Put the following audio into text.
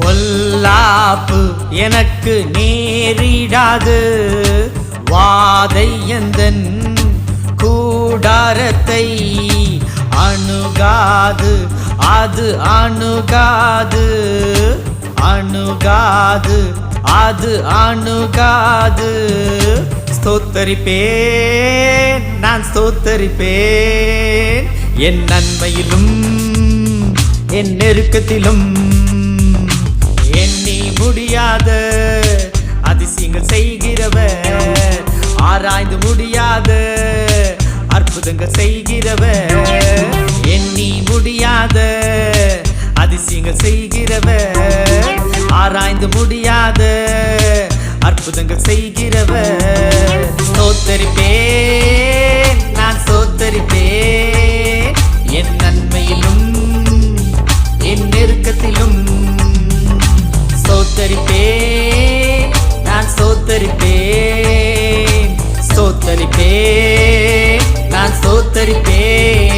பொல்லாப்பு எனக்கு நேரிடாது. வாதை எந்தன் கூடாரத்தை அணுகாது. அது அணுகாது. அணுகாது. அது அணுகாது. ஸ்தோத்தரிப்பேன். நான் ஸ்தோத்தரிப்பேன். என் நன்மையிலும் என் நெருக்கத்திலும் முடியாத. அதிசயங்கள் செய்கிறவர். ஆராய்ந்து முடியாத. அற்புதங்கள் செய்கிறவர். எண்ணி முடியாத. அதிசயங்கள் செய்கிறவர். ஆராய்ந்து முடியாத. அற்புதங்கள் செய்கிறவர். சோத்தரிப்பேன் நான் சோத்தரிப்பேன்